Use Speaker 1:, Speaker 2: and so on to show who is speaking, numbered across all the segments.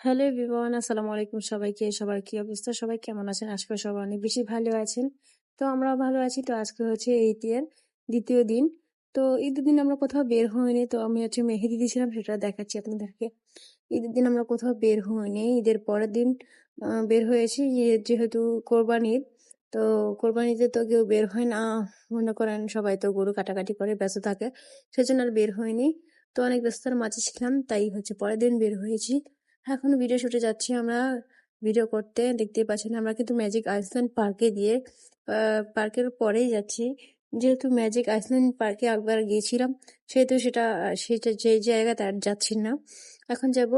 Speaker 1: Hello everyone আসসালামু আলাইকুম সবাইকে। সবার কি অবস্থা? সবাই কেমন আছেন? আজকে সবাই অনেক বেশি ভালো আছেন। তো আমরাও ভালো আছি। তো আজকে হচ্ছে ঈদের দ্বিতীয় দিন। তো ঈদের দিন আমরা কোথাও বের হইনি। তো আমি হচ্ছে মেহেদি দিয়েছিলাম, সেটা দেখাচ্ছি আপনাদেরকে। ঈদের দিন আমরা কোথাও বের হইনি। ঈদের পরের দিন বের হয়েছি। যেহেতু কোরবান ঈদ, তো কোরবানিতে তো কেউ বের হয় না। মনে করেন সবাই তো গরু কাটাকাটি করে, ব্যস্ত থাকে। সেজন্য আর বের হয়নি তো অনেক ব্যস্ততার মাঝে ছিলাম, তাই হচ্ছে পরের দিন বের হয়েছি। এখন ভিডিও শুটে যাচ্ছি আমরা। ভিডিও করতে দেখতেই পাচ্ছেন আমরা কিন্তু ম্যাজিক আইসল্যান্ড পার্কে দিয়ে পার্কের পরেই যাচ্ছি। যেহেতু ম্যাজিক আইসল্যান্ড পার্কে একবার গিয়েছিলাম, সেহেতু সেটা সেটা, যে জায়গাতে আর যাচ্ছি না। এখন যাব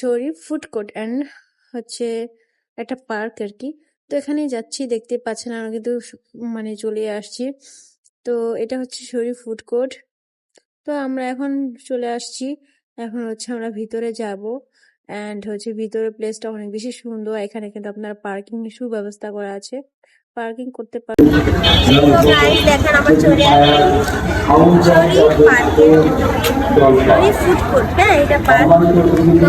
Speaker 1: শরীফ ফুড কোর্ট অ্যান্ড হচ্ছে একটা পার্ক আর কি তো এখানেই যাচ্ছি দেখতে পাচ্ছেন আমরা কিন্তু মানে চলে আসছি। তো এটা হচ্ছে শরীফ ফুড কোর্ট তো আমরা এখন চলে আসছি। এখন হচ্ছে আমরা ভিতরে যাব। অ্যান্ড হচ্ছে ভিতরে প্লেসটা অনেক বেশি সুন্দর। এখানে কিন্তু আপনার পার্কিং এর সুব্যবস্থা করা আছে। পার্কিং করতে পারবেন
Speaker 2: দেখেন আমার চলে ফুড কোর্ট হ্যাঁ এটা পার্ক তো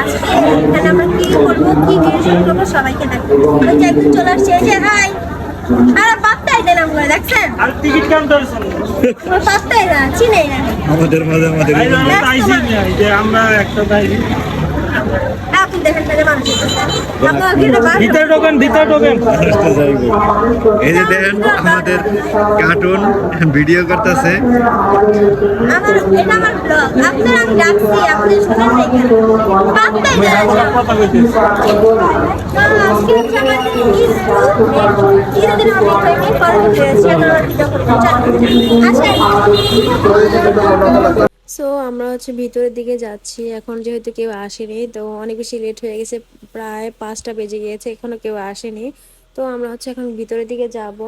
Speaker 2: আজকে এখানে আমরা কি করব কি করব সবাইকে দেখব। যে চলে আসছে। এই যে হাই আরে পাত্তাই দেন আমরা দেখছেন?
Speaker 3: আর টিকিট কাউন্টার
Speaker 2: পাত্তাই না চিনেই না।
Speaker 4: আমাদের মাঝে আমাদের
Speaker 3: আমরা একটা
Speaker 4: এই যে দেখেন আমাদের কার্টুন ভিডিও করতেছে
Speaker 2: আচ্ছা
Speaker 1: সো আমরা হচ্ছে ভিতরের দিকে যাচ্ছি। এখন যেহেতু কেউ আসেনি, তো অনেক বেশি লেট হয়ে গেছে, প্রায় পাঁচটা বেজে গিয়েছে, এখনও কেউ আসেনি। তো আমরা হচ্ছে এখন ভিতরের দিকে যাব।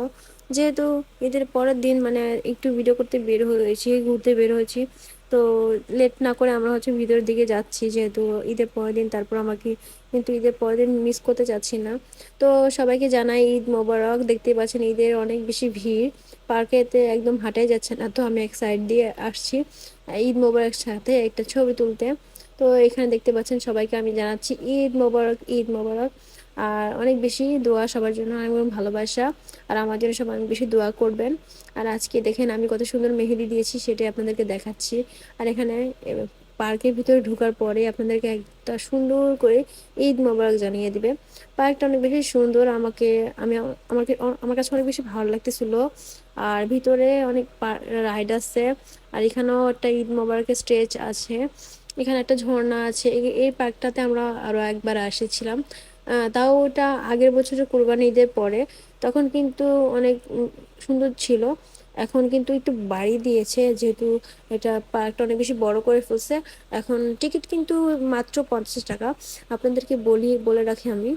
Speaker 1: যেহেতু ঈদের পরের দিন মানে একটু ভিডিও করতে বের হয়েছি, ঘুরতে বের হয়েছি। তো লেট না করে আমরা হচ্ছে ভিতরের দিকে যাচ্ছি যেহেতু ঈদের পরের দিন, তারপর আমাকে কিন্তু ঈদের পরের দিন মিস করতে চাচ্ছি না। তো সবাইকে জানাই ঈদ মোবারক, দেখতেই পাচ্ছেন ঈদের অনেক বেশি ভিড়। পার্কেতে একদম হাঁটাই যাচ্ছে না, তো আমি এক সাইড দিয়ে আসছি ঈদ মোবারক সাথে একটা ছবি তুলতে। তো এখানে দেখতে পাচ্ছেন সবাইকে আমি জানাচ্ছি ঈদ মোবারক ঈদ মোবারক। আর অনেক বেশি দোয়া সবার জন্য অনেক ভালোবাসা। আর আমার জন্য সবাই অনেক বেশি দোয়া করবেন। আর আজকে দেখেন আমি কত সুন্দর মেহেদি দিয়েছি, সেটাই আপনাদেরকে দেখাচ্ছি। আর এখানে পার্কের ভিতরে ঢোকার পরে আপনাদেরকে একটা সুন্দর করে ঈদ মোবারক জানিয়ে দিবে। পার্কটা অনেক বেশি সুন্দর, আমাকে, আমি, আমাকে, আমার কাছে অনেক বেশি ভালো লাগতেছিল। আর ভিতরে অনেক রাইড আছে, আর এখানেও একটা ঈদ মোবারকের স্টেজ আছে। এখানে একটা ঝর্ণা আছে। এই- পার্কটাতে আমরা আরও একবার এসেছিলাম তাও ওটা আগের বছরের কোরবানি ঈদের পরে। তখন কিন্তু অনেক সুন্দর ছিল। এখন কিন্তু একটু বাড়ি দিয়েছে, যেহেতু এটা পার্কটা অনেক বেশি বড় করে ফেলছে। এখন টিকিট কিন্তু মাত্র পঞ্চাশ টাকা। আপনাদেরকে বলি, বলে রাখি আমি।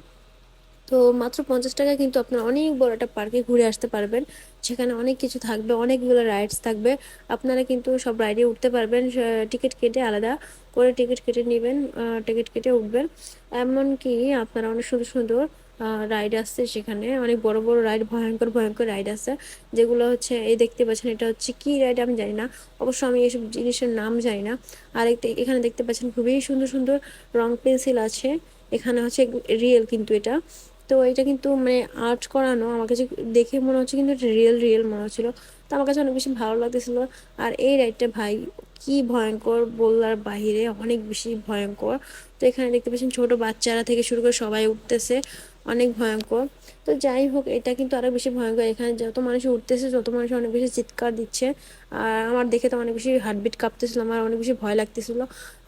Speaker 1: তো মাত্র পঞ্চাশ টাকা কিন্তু আপনারা অনেক বড় একটা পার্কে ঘুরে আসতে পারবেন। সেখানে অনেক কিছু থাকবে, অনেকগুলো রাইডস থাকবে। আপনারা কিন্তু সব রাইডে উঠতে পারবেন টিকিট কেটে আলাদা করে টিকিট কেটে নেবেন টিকিট কেটে উঠবেন। এমনকি আপনারা অনেক সুন্দর সুন্দর রাইড আসছে সেখানে। অনেক বড় বড় রাইড ভয়ঙ্কর ভয়ঙ্কর রাইড আছে। যেগুলো হচ্ছে, এই দেখতে পাচ্ছেন, এটা হচ্ছে কি রাইড আমি জানি না। অবশ্য আমি এসব জিনিসের নাম জানি না। আর এখানে দেখতে পাচ্ছেন খুবই সুন্দর সুন্দর রং পেন্সিল আছে। এখানে হচ্ছে রিয়েল কিন্তু এটা। তো এটা কিন্তু মানে আর্ট করানো আমার কাছে দেখে মনে হচ্ছে কিন্তু এটা রিয়েল রিয়েল মনে হচ্ছিল। তো আমার কাছে অনেক বেশি ভালো লাগতেছিল। আর এই রাইডটা ভাই, কি ভয়ঙ্কর বললার বাহিরে, অনেক বেশি ভয়ঙ্কর। তো এখানে দেখতে পাচ্ছেন ছোট বাচ্চারা থেকে শুরু করে সবাই উঠতেছে। অনেক ভয়ঙ্কর। তো যাই হোক, এটা কিন্তু আরও বেশি ভয়ঙ্কর। এখানে যত মানুষ উঠতেছে তত মানুষ অনেক বেশি চিৎকার দিচ্ছে, আর আমার দেখে তো অনেক বেশি হার্টবিট কাঁপতেছিল, আমার অনেক বেশি ভয় লাগতেছিল।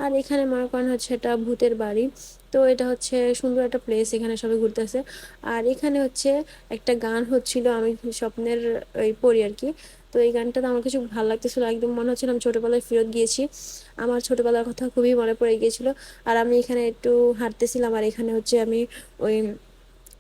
Speaker 1: আর এখানে মনে করেন হচ্ছে এটা ভূতের বাড়ি। তো এটা হচ্ছে সুন্দর একটা প্লেস এখানে সবাই ঘুরতে আসে আর এখানে হচ্ছে একটা গান হচ্ছিল, আমি স্বপ্নের ওই পড়ি আর কি। তো এই গানটা তো আমার কিছু ভালো লাগতেছিল, একদম মনে হচ্ছিল আমি ছোটবেলায় ফেরত গিয়েছি। আমার ছোটবেলার কথা খুবই মনে পড়ে গিয়েছিল। আর আমি এখানে একটু হাঁটতেছিলাম, আর এখানে হচ্ছে আমি ওই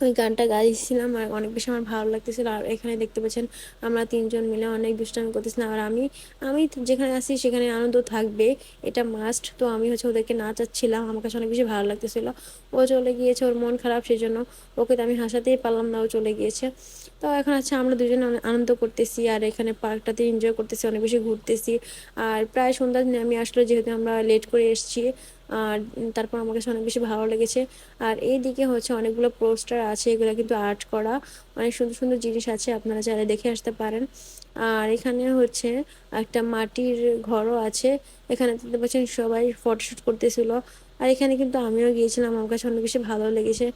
Speaker 1: ওই গানটা গাইছিলাম আর অনেক বেশি আমার ভালো লাগতেছিল। আর এখানে দেখতে পাচ্ছেন আমরা তিনজন মিলে অনেক দুষ্টামি করতেছিলাম আর আমি আমি যেখানে আছি সেখানে আনন্দ থাকবে, এটা মাস্ট তো আমি হচ্ছে ওদেরকে নাচাচ্ছিলাম, আমার কাছে অনেক বেশি ভালো লাগতেছিল। ও চলে গিয়েছে, ওর মন খারাপ সেই জন্য ওকে তো আমি হাসাতেই পারলাম না, ও চলে গিয়েছে। তো এখন হচ্ছে আমরা দুজনে আনন্দ করতেছি আর এখানে পার্কটাতে এনজয় করতেছি, অনেক বেশি ঘুরতেছি। আর প্রায় সন্ধ্যা আমি আসলো যেহেতু আমরা লেট করে এসেছি আর তারপর আমার কাছে অনেক বেশি ভালো লেগেছে। আর এই দিকে হচ্ছে অনেকগুলো পোস্টার আছে, এগুলো কিন্তু আর্ট করা। অনেক সুন্দর সুন্দর জিনিস আছে, আপনারা চাইলে দেখে আসতে পারেন। আর এখানে হচ্ছে একটা মাটির ঘরও আছে, এখানে দেখতে পাচ্ছেন সবাই ফটোশ্যুট করতেছিল। আর এখানে কিন্তু আমিও গিয়েছিলাম, আমার কাছে অনেক বেশি ভালো লেগেছে।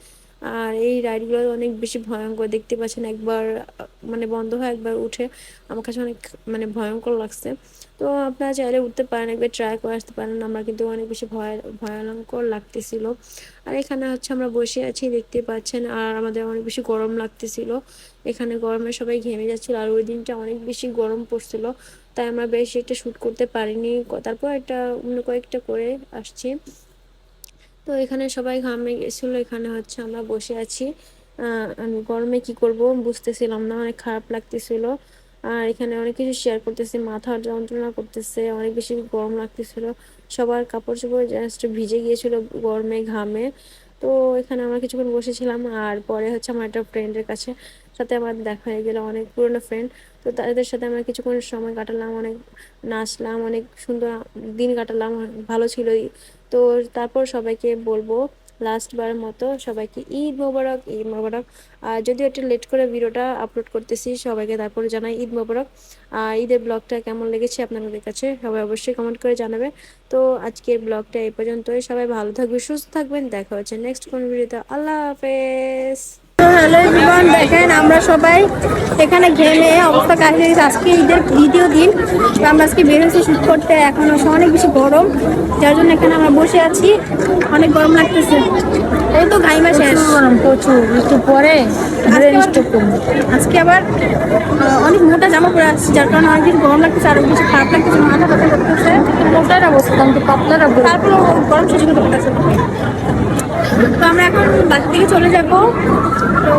Speaker 1: আর এই রাইডগুলো অনেক বেশি ভয়ঙ্কর, দেখতে পাচ্ছেন একবার মানে বন্ধ হয় একবার উঠে আমার কাছে অনেক মানে ভয়ঙ্কর লাগছে। তো আপনারা চাইলে উঠতে পারেন, একবার ট্রাই করে আসতে পারেন, আমার কিন্তু অনেক বেশি ভয় ভয়ঙ্কর লাগতেছিল। আর এখানে হচ্ছে আমরা বসে আছি, দেখতে পাচ্ছেন, আর আমাদের অনেক বেশি গরম লাগতেছিল। এখানে গরমে সবাই ঘেমে যাচ্ছিল, আর ওই দিনটা অনেক বেশি গরম পড়ছিল, তাই আমরা বেশি একটা শ্যুট করতে পারিনি। তারপর একটা, অন্য কয়েকটা করে আসছি। তো এখানে সবাই ঘামে গেছিল, এখানে হচ্ছে আমরা বসে আছি। গরমে কি করব বুঝতেছিলাম না, অনেক খারাপ লাগতেছিল। আর এখানে অনেক কিছু শেয়ার করতেছে, মাথা যন্ত্রণা করতেছে, অনেক বেশি গরম লাগতেছিল। সবার কাপড় চোপড় জাস্ট ভিজে গিয়েছিল গরমে, ঘামে। তো এখানে আমরা কিছুক্ষণ বসেছিলাম, আর পরে হচ্ছে আমার একটা ফ্রেন্ডের কাছে সাথে আমার দেখা হয়ে গেল, অনেক পুরনো ফ্রেন্ড তো তাদের সাথে আমরা কিছুক্ষণ সময় কাটালাম, অনেক নাচলাম, অনেক সুন্দর দিন কাটালাম, ভালো ছিলই। তো তারপর সবাইকে বলব লাস্ট বার মতো সবাইকে ঈদ মোবারক ঈদ মোবারক। আর যদিও একটু লেট করে ভিডিওটা আপলোড করতেছি, সবাইকে তারপরে জানাই ঈদ মোবারক। আর ঈদের ব্লগটা কেমন লেগেছে আপনাদের কাছে সবাই অবশ্যই কমেন্ট করে জানাবে। তো আজকের ব্লগটা এই পর্যন্তই, সবাই ভালো থাকবে সুস্থ থাকবেন, দেখা হচ্ছে নেক্সট কোন ভিডিওতে আল্লাহ হাফেজ।
Speaker 2: দেখেন আমরা সবাই এখানে ঘেমে অবস্থা কাহিনী আজকে ঈদের দ্বিতীয় দিন আমরা আজকে বের হয়েছি শুট করতে। এখন অনেক বেশি গরম, যার জন্য এখানে আমরা বসে আছি। অনেক গরম লাগতেছে। এই তো গাইমা শেষ গরম প্রচুর। একটু পরে আজকে আবার অনেক মোটা জামা পরে আসছি যার কারণে অনেক বেশি গরম লাগতেছে আর বেশি খারাপ লাগতেছে মাথা ব্যথা করতেছে। মোটার অবস্থা কিন্তু পাতলার তারপর গরম শেষ করতে পারতেছে তো আমরা এখন বাড়ি থেকে চলে যাব। তো